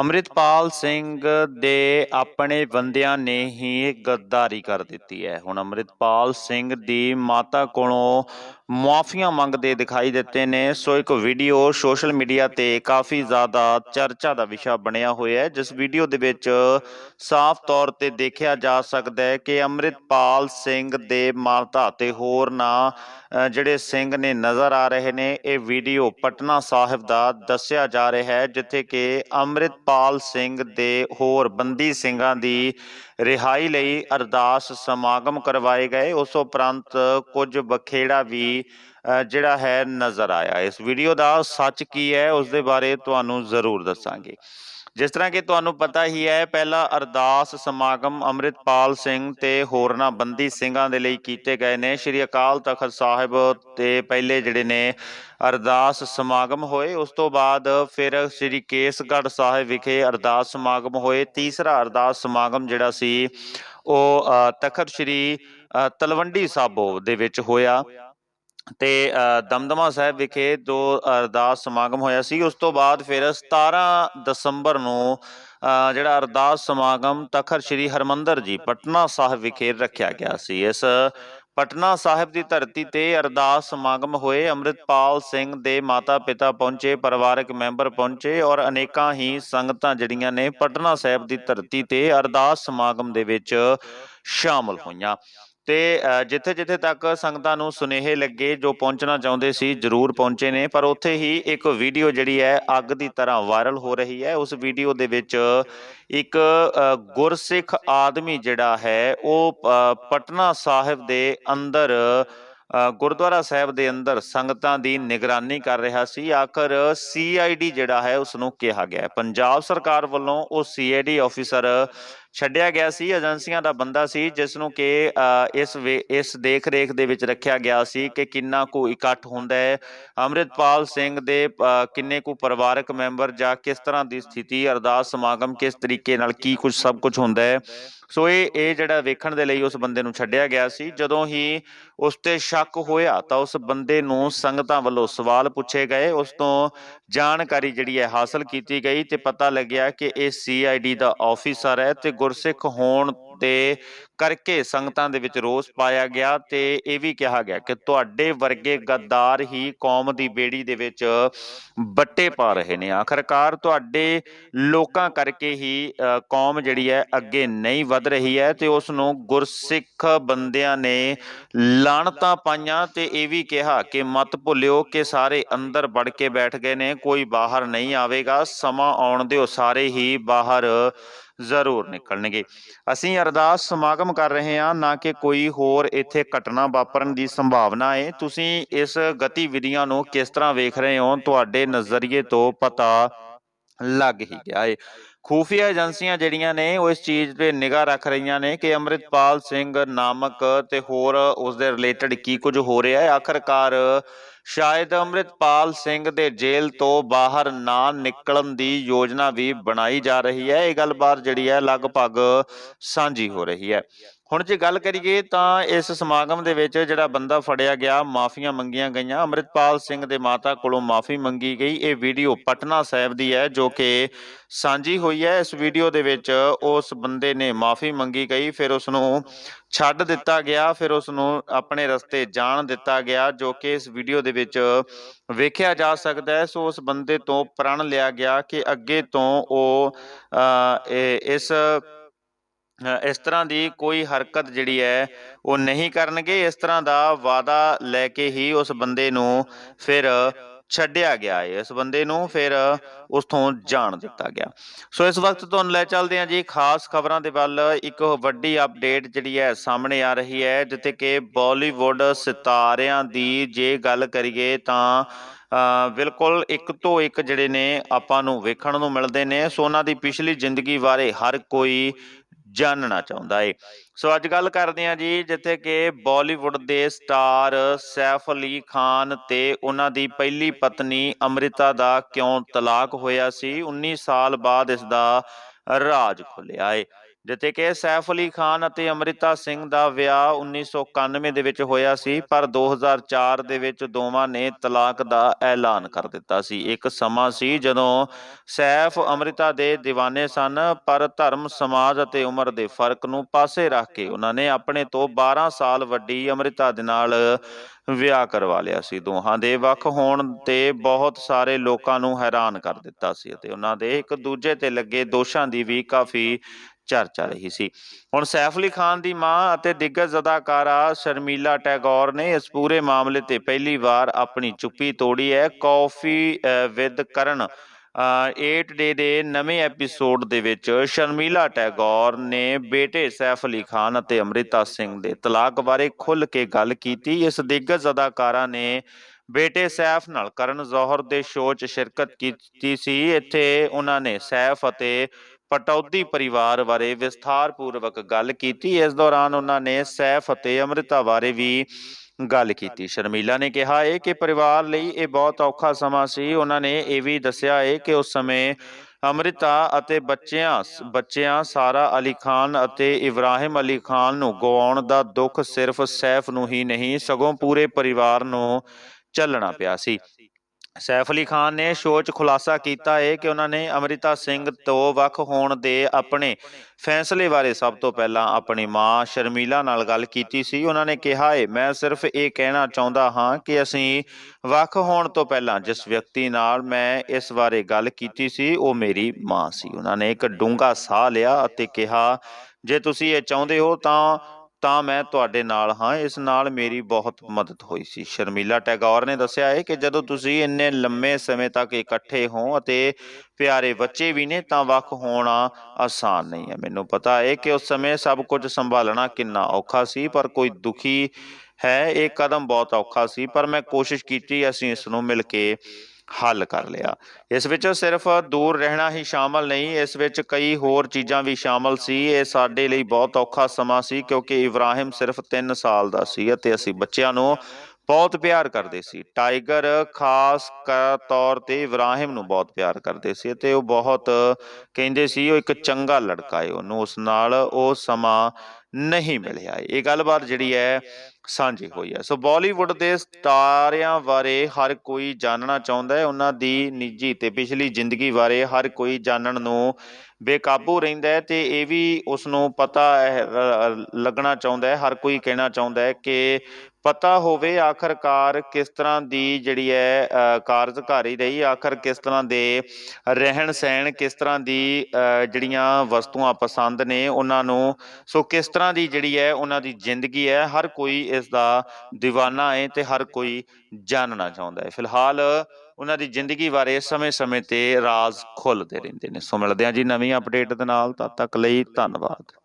ਅੰਮ੍ਰਿਤਪਾਲ ਸਿੰਘ ਦੇ ਆਪਣੇ ਬੰਦਿਆਂ ਨੇ ਹੀ ਗੱਦਾਰੀ ਕਰ ਦਿੱਤੀ ਹੈ। ਹੁਣ ਅੰਮ੍ਰਿਤਪਾਲ ਸਿੰਘ ਦੀ ਮਾਤਾ ਕੋਲੋਂ ਮੁਆਫੀਆਂ ਮੰਗਦੇ ਦਿਖਾਈ ਦਿੱਤੇ ਨੇ। ਸੋ ਇੱਕ ਵੀਡੀਓ ਸੋਸ਼ਲ ਮੀਡੀਆ ਤੇ ਕਾਫੀ ਜ਼ਿਆਦਾ ਚਰਚਾ ਦਾ ਵਿਸ਼ਾ ਬਣਿਆ ਹੋਇਆ ਹੈ। ਜਿਸ ਵੀਡੀਓ ਦੇ ਵਿੱਚ ਸਾਫ਼ ਤੌਰ ਤੇ ਦੇਖਿਆ ਜਾ ਸਕਦਾ ਹੈ ਕਿ ਅੰਮ੍ਰਿਤਪਾਲ ਸਿੰਘ ਦੇ ਮਾਤਾ ਤੇ ਹੋਰ ਨਾ ਜਿਹੜੇ ਸਿੰਘ ਨੇ ਨਜ਼ਰ ਆ ਰਹੇ ਨੇ, ਇਹ ਵੀਡੀਓ ਪਟਨਾ ਸਾਹਿਬ ਦਾ ਦੱਸਿਆ ਜਾ ਰਿਹਾ ਹੈ, ਜਿੱਥੇ ਕਿ ਅੰਮ੍ਰਿਤ ਅੰਮ੍ਰਿਤਪਾਲ ਸਿੰਘ ਦੇ ਹੋਰ ਬੰਦੀ ਸਿੰਘਾਂ ਦੀ ਰਿਹਾਈ ਲਈ ਅਰਦਾਸ ਸਮਾਗਮ ਕਰਵਾਏ ਗਏ। ਉਸ ਉਪਰੰਤ ਕੁਝ ਬਖੇੜਾ ਵੀ ਅ, ਜਿਹੜਾ ਹੈ ਨਜ਼ਰ ਆਇਆ। ਇਸ ਵੀਡੀਓ ਦਾ ਸੱਚ ਕੀ ਹੈ ਉਸ ਦੇ ਬਾਰੇ ਤੁਹਾਨੂੰ ਜ਼ਰੂਰ ਦੱਸਾਂਗੇ। ਜਿਸ ਤਰ੍ਹਾਂ ਕਿ ਤੁਹਾਨੂੰ ਪਤਾ ਹੀ ਹੈ, ਪਹਿਲਾ ਅਰਦਾਸ ਸਮਾਗਮ ਅੰਮ੍ਰਿਤਪਾਲ ਸਿੰਘ ਤੇ ਹੋਰਨਾਂ ਬੰਦੀ ਸਿੰਘਾਂ ਦੇ ਲਈ ਕੀਤੇ ਗਏ ਨੇ। ਸ਼੍ਰੀ ਅਕਾਲ ਤਖਤ ਸਾਹਿਬ ਤੇ ਪਹਿਲੇ ਜਿਹੜੇ ਨੇ ਅਰਦਾਸ ਸਮਾਗਮ ਹੋਏ, ਉਸ ਤੋਂ ਬਾਅਦ ਫਿਰ ਸ਼੍ਰੀ ਕੇਸਗੜ੍ਹ ਸਾਹਿਬ ਵਿਖੇ ਅਰਦਾਸ ਸਮਾਗਮ ਹੋਏ। ਤੀਸਰਾ ਅਰਦਾਸ ਸਮਾਗਮ ਜਿਹੜਾ ਸੀ, ਉਹ ਤਖਤ ਸ਼੍ਰੀ ਤਲਵੰਡੀ ਸਾਬੋ ਦੇ ਵਿੱਚ ਹੋਇਆ। ਤੇ ਦਮਦਮਾ ਸਾਹਿਬ ਵਿਖੇ ਦੋ ਅਰਦਾਸ ਸਮਾਗਮ ਹੋਇਆ ਸੀ ਉਸ ਤੋਂ ਬਾਅਦ ਫਿਰ 17 ਦਸੰਬਰ ਨੂੰ ਅ, ਜਿਹੜਾ ਅਰਦਾਸ ਸਮਾਗਮ ਤਖਤ ਸ੍ਰੀ ਹਰਮੰਦਰ ਜੀ ਪਟਨਾ ਸਾਹਿਬ ਵਿਖੇ ਰੱਖਿਆ ਗਿਆ ਸੀ। ਇਸ ਪਟਨਾ ਸਾਹਿਬ ਦੀ ਧਰਤੀ ਤੇ ਅਰਦਾਸ ਸਮਾਗਮ ਹੋਏ ਅੰਮ੍ਰਿਤਪਾਲ ਸਿੰਘ ਦੇ ਮਾਤਾ ਪਿਤਾ ਪਹੁੰਚੇ ਪਰਿਵਾਰਕ ਮੈਂਬਰ ਪਹੁੰਚੇ ਔਰ ਅਨੇਕਾਂ ਹੀ ਸੰਗਤਾਂ ਜਿਹੜੀਆਂ ਨੇ ਪਟਨਾ ਸਾਹਿਬ ਦੀ ਧਰਤੀ ਤੇ ਅਰਦਾਸ ਸਮਾਗਮ ਦੇ ਵਿੱਚ ਸ਼ਾਮਲ ਹੋਈਆਂ। ਤੇ ਜਿੱਥੇ-ਜਿੱਥੇ ਤੱਕ ਸੰਗਤਾਂ ਨੂੰ ਸੁਨੇਹੇ ਲੱਗੇ ਜੋ ਪਹੁੰਚਣਾ ਚਾਹੁੰਦੇ ਸੀ, ਜ਼ਰੂਰ ਪਹੁੰਚੇ ਨੇ। ਪਰ ਉੱਥੇ ਹੀ ਇੱਕ ਵੀਡੀਓ ਜਿਹੜੀ ਹੈ, ਅੱਗ ਦੀ ਤਰ੍ਹਾਂ ਵਾਇਰਲ ਹੋ ਰਹੀ ਹੈ। ਉਸ ਵੀਡੀਓ ਦੇ ਵਿੱਚ ਇੱਕ ਗੁਰਸਿੱਖ ਆਦਮੀ ਜਿਹੜਾ ਹੈ, ਉਹ ਪਟਨਾ ਸਾਹਿਬ ਦੇ ਅੰਦਰ ਗੁਰਦੁਆਰਾ ਸਾਹਿਬ ਦੇ ਅੰਦਰ ਸੰਗਤਾਂ ਦੀ ਨਿਗਰਾਨੀ ਕਰ ਰਿਹਾ ਸੀ। ਆਖਰ ਸੀਆਈਡੀ ਜਿਹੜਾ ਹੈ ਉਸ ਨੂੰ ਕਿਹਾ ਗਿਆ ਪੰਜਾਬ ਸਰਕਾਰ ਵੱਲੋਂ ਉਹ ਸੀਆਈਡੀ ਆਫੀਸਰ ਛੱਡਿਆ ਗਿਆ ਸੀ, ਏਜੰਸੀਆਂ ਦਾ ਬੰਦਾ ਸੀ ਜਿਸ ਨੂੰ ਕਿ ਇਸ ਵੇ- ਇਸ ਦੇਖ ਰੇਖ ਦੇ ਵਿੱਚ ਰੱਖਿਆ ਗਿਆ ਸੀ ਕਿ ਕਿੰਨਾ ਕੁ ਇਕੱਠ ਹੁੰਦਾ ਹੈ। ਅੰਮ੍ਰਿਤਪਾਲ ਸਿੰਘ ਦੇ ਕਿੰਨੇ ਕੁ ਪਰਿਵਾਰਕ ਮੈਂਬਰ ਜਾਂ ਕਿਸ ਤਰ੍ਹਾਂ ਦੀ ਸਥਿਤੀ, ਅਰਦਾਸ ਸਮਾਗਮ ਕਿਸ ਤਰੀਕੇ ਨਾਲ ਕੀ ਕੁਝ ਸਭ ਕੁਝ ਹੁੰਦਾ ਹੈ। ਸੋ ਇਹ ਇਹ ਜਿਹੜਾ ਵੇਖਣ ਦੇ ਲਈ ਉਸ ਬੰਦੇ ਨੂੰ ਛੱਡਿਆ ਗਿਆ ਸੀ। ਜਦੋਂ ਹੀ ਉਸ ਤੇ ਸ਼ੱਕ ਹੋਇਆ ਤਾਂ ਉਸ ਬੰਦੇ ਨੂੰ ਸੰਗਤਾਂ ਵੱਲੋਂ ਸਵਾਲ ਪੁੱਛੇ ਗਏ। ਉਸ ਤੋਂ ਜਾਣਕਾਰੀ ਜਿਹੜੀ ਹੈ ਹਾਸਲ ਕੀਤੀ ਗਈ ਤੇ ਪਤਾ ਲੱਗਿਆ ਕਿ ਇਹ ਸੀਆਈਡੀ ਦਾ ਆਫੀਸਰ ਹੈ ਤੇ ਗੁਰਸਿੱਖ ਹੋਣ ਤੇ ਕਰਕੇ ਸੰਗਤਾਂ ਦੇ ਵਿੱਚ ਰੋਸ ਪਾਇਆ ਗਿਆ ਤੇ ਇਹ ਵੀ ਕਿਹਾ ਗਿਆ ਕਿ ਤੁਹਾਡੇ ਵਰਗੇ ਗੱਦਾਰ ਹੀ ਕੌਮ ਦੀ ਬੇੜੀ ਦੇ ਵਿੱਚ ਬੱਟੇ ਪਾ ਰਹੇ ਨੇ। ਆਖਰਕਾਰ ਤੁਹਾਡੇ ਲੋਕਾਂ ਕਰਕੇ ਹੀ ਕੌਮ ਜਿਹੜੀ ਹੈ ਅੱਗੇ ਨਹੀਂ ਵਧ ਰਹੀ ਹੈ ਤੇ ਉਸ ਨੂੰ ਗੁਰਸਿੱਖ ਬੰਦਿਆਂ ਨੇ ਲਾਣਤਾਂ ਪਾਈਆਂ ਤੇ ਇਹ ਵੀ ਕਿਹਾ ਕਿ ਮਤ ਭੁੱਲਿਓ ਕਿ ਸਾਰੇ ਅੰਦਰ ਵੜ ਕੇ ਬੈਠ ਗਏ ਨੇ, ਕੋਈ ਬਾਹਰ ਨਹੀਂ ਆਵੇਗਾ। ਸਮਾਂ ਆਉਣ ਦਿਓ, ਸਾਰੇ ਹੀ ਬਾਹਰ ਜ਼ਰੂਰ ਨਿਕਲਣਗੇ। ਅਸੀਂ ਅਰਦਾਸ ਸਮਾਗਮ ਕਰ ਰਹੇ ਹਾਂ, ਨਾ ਕਿ ਕੋਈ ਹੋਰ ਇੱਥੇ ਘਟਨਾ ਵਾਪਰਨ ਦੀ ਸੰਭਾਵਨਾ ਹੈ ਤੁਸੀਂ ਇਸ ਗਤੀਵਿਧੀਆਂ ਨੂੰ ਕਿਸ ਤਰ੍ਹਾਂ ਵੇਖ ਰਹੇ ਹੋ? ਤੁਹਾਡੇ ਨਜ਼ਰੀਏ ਤੋਂ ਪਤਾ ਲੱਗ ਹੀ ਗਿਆ ਹੈ ਖੂਫੀਆ ਏਜੰਸੀਆਂ ਜਿਹੜੀਆਂ ਨੇ, ਉਹ ਇਸ ਚੀਜ਼ ਤੇ ਨਿਗਾਹ ਰੱਖ ਰਹੀਆਂ ਨੇ ਕਿ ਅੰਮ੍ਰਿਤਪਾਲ ਸਿੰਘ ਨਾਮਕ ਤੇ ਹੋਰ ਉਸ ਦੇ ਰਿਲੇਟਡ ਕੀ ਕੁਝ ਹੋ ਰਿਹਾ ਹੈ। ਆਖਰਕਾਰ ਸ਼ਾਇਦ ਅੰਮ੍ਰਿਤਪਾਲ ਸਿੰਘ ਦੇ ਜੇਲ੍ਹ ਤੋਂ ਬਾਹਰ ਨਾ ਨਿਕਲਣ ਦੀ ਯੋਜਨਾ ਵੀ ਬਣਾਈ ਜਾ ਰਹੀ ਹੈ। ਇਹ ਗੱਲਬਾਤ ਜਿਹੜੀ ਹੈ ਲਗਭਗ ਸਾਂਝੀ ਹੋ ਰਹੀ ਹੈ। ਹੁਣ ਜੇ ਗੱਲ ਕਰੀਏ ਤਾਂ ਇਸ ਸਮਾਗਮ ਦੇ ਵਿੱਚ ਜਿਹੜਾ ਬੰਦਾ ਫੜਿਆ ਗਿਆ, ਮਾਫੀਆਂ ਮੰਗੀਆਂ ਗਈਆਂ। ਅੰਮ੍ਰਿਤਪਾਲ ਸਿੰਘ ਦੇ ਮਾਤਾ ਕੋਲੋਂ ਮਾਫੀ ਮੰਗੀ ਗਈ। ਇਹ ਵੀਡੀਓ ਪਟਨਾ ਸਾਹਿਬ ਦੀ ਹੈ, ਜੋ ਕਿ ਸਾਂਝੀ ਹੋਈ ਹੈ। ਇਸ ਵੀਡੀਓ ਦੇ ਵਿੱਚ ਉਸ ਬੰਦੇ ਨੇ ਮਾਫੀ ਮੰਗੀ ਗਈ, ਫਿਰ ਉਸ ਨੂੰ ਛੱਡ ਦਿੱਤਾ ਗਿਆ, ਫਿਰ ਉਸ ਨੂੰ ਆਪਣੇ ਰਸਤੇ ਜਾਣ ਦਿੱਤਾ ਗਿਆ, ਜੋ ਕਿ ਇਸ ਵੀਡੀਓ ਦੇ ਵਿੱਚ ਵੇਖਿਆ ਜਾ ਸਕਦਾ ਹੈ। ਸੋ ਉਸ ਬੰਦੇ ਤੋਂ ਪ੍ਰਣ ਲਿਆ ਗਿਆ ਕਿ ਅੱਗੇ ਤੋਂ ਉਹ ਇਹ- ਇਸ ਇਸ ਤਰ੍ਹਾਂ ਦੀ ਕੋਈ ਹਰਕਤ ਜਿਹੜੀ ਹੈ ਉਹ ਨਹੀਂ ਕਰਨਗੇ। ਇਸ ਤਰ੍ਹਾਂ ਦਾ ਵਾਅਦਾ ਲੈ ਕੇ ਹੀ ਉਸ ਬੰਦੇ ਨੂੰ ਫਿਰ ਛੱਡਿਆ ਗਿਆ ਹੈ। ਇਸ ਬੰਦੇ ਨੂੰ ਫਿਰ ਉਸ ਤੋਂ ਜਾਣ ਦਿੱਤਾ ਗਿਆ। ਸੋ ਇਸ ਵਕਤ ਤੁਹਾਨੂੰ ਲੈ ਚੱਲਦੇ ਹਾਂ ਜੀ ਖਾਸ ਖਬਰਾਂ ਦੇ ਵੱਲ। ਇੱਕ ਵੱਡੀ ਅਪਡੇਟ ਜਿਹੜੀ ਹੈ ਸਾਹਮਣੇ ਆ ਰਹੀ ਹੈ ਜਿੱਥੇ ਕਿ ਬਾਲੀਵੁੱਡ ਸਿਤਾਰਿਆਂ ਦੀ ਜੇ ਗੱਲ ਕਰੀਏ ਤਾਂ ਅ, ਬਿਲਕੁਲ ਇੱਕ ਤੋਂ ਇੱਕ ਜਿਹੜੇ ਨੇ ਆਪਾਂ ਨੂੰ ਵੇਖਣ ਨੂੰ ਮਿਲਦੇ ਨੇ। ਸੋ ਉਹਨਾਂ ਦੀ ਪਿਛਲੀ ਜ਼ਿੰਦਗੀ ਬਾਰੇ ਹਰ ਕੋਈ ਜਾਣਨਾ ਚਾਹੁੰਦਾ ਏ। ਸੋ ਅੱਜ ਗੱਲ ਕਰਦੇ ਹਾਂ ਜੀ, ਜਿੱਥੇ ਕਿ ਬਾਲੀਵੁੱਡ ਦੇ ਸਟਾਰ ਸੈਫ ਅਲੀ ਖਾਨ ਤੇ ਉਹਨਾਂ ਦੀ ਪਹਿਲੀ ਪਤਨੀ ਅੰਮ੍ਰਿਤਾ ਦਾ ਕਿਉਂ ਤਲਾਕ ਹੋਇਆ ਸੀ 19 ਸਾਲ ਬਾਅਦ ਇਸ ਦਾ ਰਾਜ ਖੁੱਲਿਆ ਏ। ਜਿੱਥੇ ਕਿ ਸੈਫ ਅਲੀ ਖਾਨ ਅਤੇ ਅੰਮ੍ਰਿਤਾ ਸਿੰਘ ਦਾ ਵਿਆਹ 1991 ਦੇ ਵਿੱਚ ਹੋਇਆ ਸੀ, ਪਰ 2004 ਦੇ ਵਿੱਚ ਦੋਵਾਂ ਨੇ ਤਲਾਕ ਦਾ ਐਲਾਨ ਕਰ ਦਿੱਤਾ ਸੀ। ਇੱਕ ਸਮਾਂ ਸੀ ਜਦੋਂ ਸੈਫ ਅੰਮ੍ਰਿਤਾ ਦੇ دیਵਾਨੇ ਸਨ, ਪਰ ਧਰਮ, ਸਮਾਜ ਅਤੇ ਉਮਰ ਦੇ ਫ਼ਰਕ ਨੂੰ ਪਾਸੇ ਰੱਖ ਕੇ ਉਹਨਾਂ ਨੇ ਆਪਣੇ ਤੋਂ 12 ਸਾਲ ਵੱਡੀ ਅੰਮ੍ਰਿਤਾ ਦੇ ਨਾਲ ਵਿਆਹ ਕਰਵਾ ਲਿਆ ਸੀ। ਦੋਹਾਂ ਦੇ ਵੱਖ ਹੋਣ ਤੇ ਬਹੁਤ ਸਾਰੇ ਲੋਕਾਂ ਨੂੰ ਹੈਰਾਨ ਕਰ ਦਿੱਤਾ ਸੀ ਅਤੇ ਉਹਨਾਂ ਦੇ ਇੱਕ ਦੂਜੇ ਤੇ ਲੱਗੇ ਦੋਸ਼ਾਂ ਦੀ ਵੀ ਕਾਫੀ ਚਰਚਾ ਰਹੀ ਸੀ। ਹੁਣ ਸੈਫ ਅਲੀ ਖਾਨ ਦੀ ਮਾਂ ਅਤੇ ਦਿੱਗਜ ਅਦਾਕਾਰਾ ਸ਼ਰਮੀਲਾ ਟੈਗੋਰ ਨੇ ਇਸ ਪੂਰੇ ਮਾਮਲੇ ਤੇ ਪਹਿਲੀ ਵਾਰ ਆਪਣੀ ਚੁੱਪੀ ਤੋੜੀ ਹੈ। ਕਾਫੀ ਵਿਦ ਕਰਨ 8 ਡੇ ਦੇ ਨਵੇਂ ਐਪੀਸੋਡ ਦੇ ਵਿੱਚ ਸ਼ਰਮੀਲਾ ਟੈਗੋਰ ਨੇ ਬੇਟੇ ਸੈਫ ਅਲੀ ਖਾਨ ਅਤੇ ਅੰਮ੍ਰਿਤਾ ਸਿੰਘ ਦੇ ਤਲਾਕ ਬਾਰੇ ਖੁੱਲ੍ਹ ਕੇ ਗੱਲ ਕੀਤੀ। ਇਸ ਦਿੱਗਜ ਅਦਾਕਾਰਾ ਨੇ ਬੇਟੇ ਸੈਫ ਨਾਲ ਕਰਨ ਜ਼ੋਹਰ ਦੇ ਸ਼ੋਅ 'ਚ ਸ਼ਿਰਕਤ ਕੀਤੀ ਸੀ। ਇੱਥੇ ਉਹਨਾਂ ਨੇ ਸੈਫ ਅਤੇ ਪਟੌਦੀ ਪਰਿਵਾਰ ਬਾਰੇ ਵਿਸਥਾਰਪੂਰਵਕ ਗੱਲ ਕੀਤੀ। ਇਸ ਦੌਰਾਨ ਉਹਨਾਂ ਨੇ ਸੈਫ ਅਤੇ ਅੰਮ੍ਰਿਤਾ ਬਾਰੇ ਵੀ ਗੱਲ ਕੀਤੀ। ਸ਼ਰਮੀਲਾ ਨੇ ਕਿਹਾ ਹੈ ਕਿ ਪਰਿਵਾਰ ਲਈ ਇਹ ਬਹੁਤ ਔਖਾ ਸਮਾਂ ਸੀ। ਉਹਨਾਂ ਨੇ ਇਹ ਵੀ ਦੱਸਿਆ ਹੈ ਕਿ ਉਸ ਸਮੇਂ ਅੰਮ੍ਰਿਤਾ ਅਤੇ ਬੱਚਿਆਂ ਬੱਚਿਆਂ ਸਾਰਾ ਅਲੀ ਖਾਨ ਅਤੇ ਇਬਰਾਹਿਮ ਅਲੀ ਖਾਨ ਨੂੰ ਗਵਾਉਣ ਦਾ ਦੁੱਖ ਸਿਰਫ ਸੈਫ ਨੂੰ ਹੀ ਨਹੀਂ, ਸਗੋਂ ਪੂਰੇ ਪਰਿਵਾਰ ਨੂੰ ਚੱਲਣਾ ਪਿਆ ਸੀ। ਸੈਫ ਅਲੀ ਖਾਨ ਨੇ ਸ਼ੋਅ 'ਚ ਖੁਲਾਸਾ ਕੀਤਾ ਹੈ ਕਿ ਉਹਨਾਂ ਨੇ ਅੰਮ੍ਰਿਤਾ ਸਿੰਘ ਤੋਂ ਵੱਖ ਹੋਣ ਦੇ ਆਪਣੇ ਫੈਸਲੇ ਬਾਰੇ ਸਭ ਤੋਂ ਪਹਿਲਾਂ ਆਪਣੀ ਮਾਂ ਸ਼ਰਮੀਲਾ ਨਾਲ ਗੱਲ ਕੀਤੀ ਸੀ। ਉਹਨਾਂ ਨੇ ਕਿਹਾ ਹੈ ਮੈਂ ਸਿਰਫ ਇਹ ਕਹਿਣਾ ਚਾਹੁੰਦਾ ਹਾਂ ਕਿ ਅਸੀਂ ਵੱਖ ਹੋਣ ਤੋਂ ਪਹਿਲਾਂ ਜਿਸ ਵਿਅਕਤੀ ਨਾਲ ਮੈਂ ਇਸ ਬਾਰੇ ਗੱਲ ਕੀਤੀ ਸੀ, ਉਹ ਮੇਰੀ ਮਾਂ ਸੀ। ਉਹਨਾਂ ਨੇ ਇੱਕ ਡੂੰਘਾ ਸਾਹ ਲਿਆ ਅਤੇ ਕਿਹਾ, ਜੇ ਤੁਸੀਂ ਇਹ ਚਾਹੁੰਦੇ ਹੋ ਤਾਂ ਤਾਂ ਮੈਂ ਤੁਹਾਡੇ ਨਾਲ ਹਾਂ। ਇਸ ਨਾਲ ਮੇਰੀ ਬਹੁਤ ਮਦਦ ਹੋਈ ਸੀ। ਸ਼ਰਮੀਲਾ ਟੈਗੋਰ ਨੇ ਦੱਸਿਆ ਹੈ ਕਿ ਜਦੋਂ ਤੁਸੀਂ ਇੰਨੇ ਲੰਮੇ ਸਮੇਂ ਤੱਕ ਇਕੱਠੇ ਹੋ ਅਤੇ ਪਿਆਰੇ ਬੱਚੇ ਵੀ ਨੇ, ਤਾਂ ਵੱਖ ਹੋਣਾ ਆਸਾਨ ਨਹੀਂ ਹੈ। ਮੈਨੂੰ ਪਤਾ ਹੈ ਕਿ ਉਸ ਸਮੇਂ ਸਭ ਕੁਝ ਸੰਭਾਲਣਾ ਕਿੰਨਾ ਔਖਾ ਸੀ, ਪਰ ਕੋਈ ਦੁਖੀ ਹੈ, ਇਹ ਕਦਮ ਬਹੁਤ ਔਖਾ ਸੀ। ਪਰ ਮੈਂ ਕੋਸ਼ਿਸ਼ ਕੀਤੀ, ਅਸੀਂ ਇਸ ਨੂੰ ਮਿਲ ਕੇ ਹੱਲ ਕਰ ਲਿਆ। ਇਸ ਵਿੱਚ ਸਿਰਫ ਦੂਰ ਰਹਿਣਾ ਹੀ ਸ਼ਾਮਲ ਨਹੀਂ, ਇਸ ਵਿੱਚ ਕਈ ਹੋਰ ਚੀਜ਼ਾਂ ਵੀ ਸ਼ਾਮਲ ਸੀ। ਇਹ ਸਾਡੇ ਲਈ ਬਹੁਤ ਔਖਾ ਸਮਾਂ ਸੀ ਕਿਉਂਕਿ ਇਬਰਾਹਿਮ ਸਿਰਫ 3 ਸਾਲ ਦਾ ਸੀ ਅਤੇ ਅਸੀਂ ਬੱਚਿਆਂ ਨੂੰ ਬਹੁਤ ਪਿਆਰ ਕਰਦੇ ਸੀ। ਟਾਈਗਰ ਖਾਸ ਤੌਰ ਤੇ ਇਬਰਾਹਿਮ ਨੂੰ ਬਹੁਤ ਪਿਆਰ ਕਰਦੇ ਸੀ ਤੇ ਉਹ ਬਹੁਤ ਕਹਿੰਦੇ ਸੀ, ਉਹ ਇੱਕ ਚੰਗਾ ਲੜਕਾ ਹੈ ਉਹਨੂੰ ਉਸ ਨਾਲ ਉਹ ਸਮਾਂ ਨਹੀਂ ਮਿਲਿਆ ਇਹ ਗੱਲਬਾਤ ਜਿਹੜੀ ਹੈ ਸਾਂਝੀ ਹੋਈ ਹੈ। ਸੋ ਬਾਲੀਵੁੱਡ ਦੇ ਸਟਾਰਿਆਂ ਬਾਰੇ ਹਰ ਕੋਈ ਜਾਣਨਾ ਚਾਹੁੰਦਾ ਹੈ। ਉਹਨਾਂ ਦੀ ਨਿੱਜੀ ਤੇ ਪਿਛਲੀ ਜ਼ਿੰਦਗੀ ਬਾਰੇ ਹਰ ਕੋਈ ਜਾਣਨ ਨੂੰ ਬੇਕਾਬੂ ਰਹਿੰਦਾ ਹੈ ਤੇ ਇਹ ਵੀ ਉਸ ਨੂੰ ਪਤਾ ਲੱਗਣਾ ਚਾਹੁੰਦਾ ਹੈ, ਹਰ ਕੋਈ ਕਹਿਣਾ ਚਾਹੁੰਦਾ ਹੈ ਕਿ ਪਤਾ ਹੋਵੇ ਆਖਰਕਾਰ ਕਿਸ ਤਰ੍ਹਾਂ ਦੀ ਜਿਹੜੀ ਹੈ ਕਾਰਜਕਾਰੀ ਰਹੀ, ਆਖਰ ਕਿਸ ਤਰ੍ਹਾਂ ਦੇ ਰਹਿਣ ਸਹਿਣ, ਕਿਸ ਤਰ੍ਹਾਂ ਦੀ ਜਿਹੜੀਆਂ ਵਸਤੂਆਂ ਪਸੰਦ ਨੇ ਉਹਨਾਂ ਨੂੰ, ਸੋ ਕਿਸ ਤਰ੍ਹਾਂ ਦੀ ਜਿਹੜੀ ਹੈ, ਉਹਨਾਂ ਦੀ ਜ਼ਿੰਦਗੀ ਹੈ, ਹਰ ਕੋਈ ਇਸ ਦਾ دیਵਾਨਾ ਹੈ ਤੇ ਹਰ ਕੋਈ ਜਾਣਨਾ ਚਾਹੁੰਦਾ ਹੈ। ਫਿਲਹਾਲ ਉਹਨਾਂ ਦੀ ਜ਼ਿੰਦਗੀ ਬਾਰੇ ਸਮੇਂ-ਸਮੇਂ ਤੇ ਰਾਜ਼ ਖੁੱਲਦੇ ਰਹਿੰਦੇ ਨੇ। ਸੋ ਮਿਲਦੇ ਹਾਂ ਜੀ ਨਵੀਂ ਅਪਡੇਟ ਦੇ ਨਾਲ। ਤਦ ਤੱਕ ਲਈ ਧੰਨਵਾਦ।